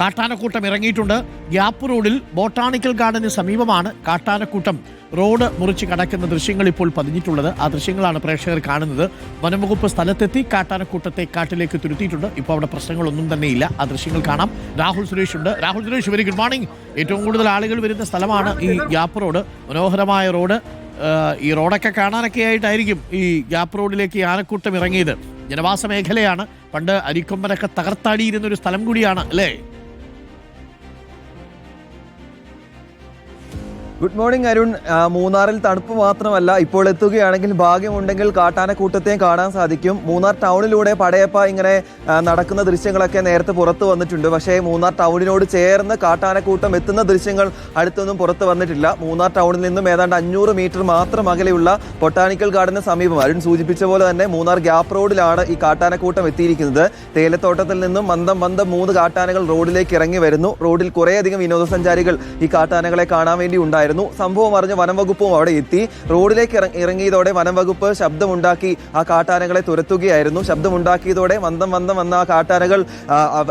കാട്ടാനക്കൂട്ടം ഇറങ്ങിയിട്ടുണ്ട്. ഗ്യാപ്പ് റോഡിൽ ബോട്ടാണിക്കൽ ഗാർഡന് സമീപമാണ് കാട്ടാനക്കൂട്ടം. റോഡ് മുറിച്ച് കടക്കുന്ന ദൃശ്യങ്ങൾ ഇപ്പോൾ പതിഞ്ഞിട്ടുള്ളത്. ആ ദൃശ്യങ്ങളാണ് പ്രേക്ഷകർ കാണുന്നത്. വനംവകുപ്പ് സ്ഥലത്തെത്തി കാട്ടാനക്കൂട്ടത്തെ കാട്ടിലേക്ക് തുരുത്തിയിട്ടുണ്ട്. ഇപ്പോൾ അവിടെ പ്രശ്നങ്ങളൊന്നും തന്നെയില്ല ആ ദൃശ്യങ്ങൾ കാണാം. രാഹുൽ സുരേഷ് ഉണ്ട്. Rahul Suresh very good morning ഏറ്റവും കൂടുതൽ ആളുകൾ വരുന്ന സ്ഥലമാണ് ഈ ഗ്യാപ്പ് റോഡ്. മനോഹരമായ റോഡ്. ഈ റോഡൊക്കെ കാണാനൊക്കെ ആയിട്ടായിരിക്കും ഈ ഗ്യാപ്പ് റോഡിലേക്ക് ആനക്കൂട്ടം ഇറങ്ങിയത്. ജനവാസ മേഖലയാണ്. പണ്ട് അരിക്കൊമ്പനൊക്കെ തകർത്താടിയിരുന്ന ഒരു സ്ഥലം കൂടിയാണ് അല്ലേ? ഗുഡ് മോർണിംഗ് അരുൺ മൂന്നാറിൽ തണുപ്പ് മാത്രമല്ല ഇപ്പോൾ എത്തുകയാണെങ്കിൽ ഭാഗ്യമുണ്ടെങ്കിൽ കാട്ടാനക്കൂട്ടത്തെയും കാണാൻ സാധിക്കും. മൂന്നാർ ടൗണിലൂടെ പടയപ്പ ഇങ്ങനെ നടക്കുന്ന ദൃശ്യങ്ങളൊക്കെ നേരത്തെ പുറത്തു വന്നിട്ടുണ്ട്. പക്ഷേ മൂന്നാർ ടൗണിനോട് ചേർന്ന് കാട്ടാനക്കൂട്ടം എത്തുന്ന ദൃശ്യങ്ങൾ അടുത്തൊന്നും പുറത്തു വന്നിട്ടില്ല. മൂന്നാർ ടൗണിൽ നിന്നും ഏതാണ്ട് അഞ്ഞൂറ് മീറ്റർ മാത്രം അകലെയുള്ള ബൊട്ടാണിക്കൽ ഗാർഡന് സമീപം അരുൺ സൂചിപ്പിച്ച പോലെ തന്നെ മൂന്നാർ ഗ്യാപ്പ് റോഡിലാണ് ഈ കാട്ടാനക്കൂട്ടം എത്തിയിരിക്കുന്നത്. തേയിലത്തോട്ടത്തിൽ നിന്നും മന്ദം മന്ദം മൂന്ന് കാട്ടാനകൾ റോഡിലേക്ക് ഇറങ്ങി വരുന്നു. റോഡിൽ കുറേയധികം വിനോദസഞ്ചാരികൾ ഈ കാട്ടാനകളെ കാണാൻ വേണ്ടി ഉണ്ടായിരുന്നു. സംഭവം അറിഞ്ഞ് വനംവകുപ്പും അവിടെ എത്തി. റോഡിലേക്ക് ഇറ- ഇറങ്ങിയതോടെ വനംവകുപ്പ് ശബ്ദമുണ്ടാക്കി ആ കാട്ടാനകളെ തുരത്തുകയായിരുന്നു. ശബ്ദമുണ്ടാക്കിയതോടെ മന്ദം മന്ദം വന്ന ആ കാട്ടാനകൾ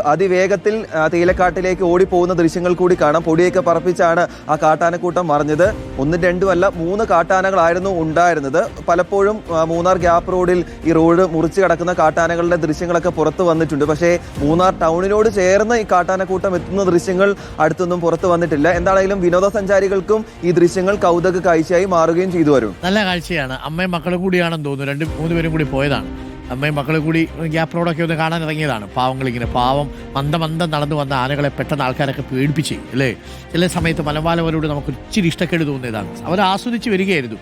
അതിവേഗത്തിൽ തേയിലക്കാട്ടിലേക്ക് ഓടിപ്പോകുന്ന ദൃശ്യങ്ങൾ കൂടി കാണാം. പൊടിയൊക്കെ പറപ്പിച്ചാണ് ആ കാട്ടാനക്കൂട്ടം മറിഞ്ഞത്. ഒന്ന് രണ്ടും അല്ല മൂന്ന് കാട്ടാനകളായിരുന്നു ഉണ്ടായിരുന്നത്. പലപ്പോഴും മൂന്നാർ ഗ്യാപ്പ് റോഡിൽ ഈ റോഡ് മുറിച്ച് കിടക്കുന്ന കാട്ടാനകളുടെ ദൃശ്യങ്ങളൊക്കെ പുറത്തു വന്നിട്ടുണ്ട്. പക്ഷേ മൂന്നാർ ടൗണിനോട് ചേർന്ന് ഈ കാട്ടാനക്കൂട്ടം എത്തുന്ന ദൃശ്യങ്ങൾ അടുത്തൊന്നും പുറത്തു വന്നിട്ടില്ല. എന്താണെങ്കിലും വിനോദസഞ്ചാരികൾക്കും ഈ ദൃശ്യങ്ങൾ കൗതുക കാഴ്ചയായി മാറുകയും ചെയ്തു വരും നല്ല കാഴ്ചയാണ്. അമ്മയും മക്കളെ കൂടിയാണെന്ന് തോന്നുന്നു. രണ്ട് മൂന്ന് പേരും കൂടി പോയതാണ്. അമ്മയും മക്കളെ കൂടി ഗ്യാപ്പ് റോഡൊക്കെ ഒന്ന് കാണാൻ ഇറങ്ങിയതാണ്. പാവങ്ങളിങ്ങനെ പാവം മന്ദമന്ദം മന്ദം നടന്നു വന്ന ആനകളെ പെട്ടെന്ന് ആൾക്കാരൊക്കെ പേടിപ്പിച്ച് അല്ലേ? ചില സമയത്ത് മലമ്പാലവരോട് നമുക്ക് ഇച്ചിരി ഇഷ്ടക്കേട് തോന്നിയതാണ്. അവർ ആസ്വദിച്ച് വരികയായിരുന്നു.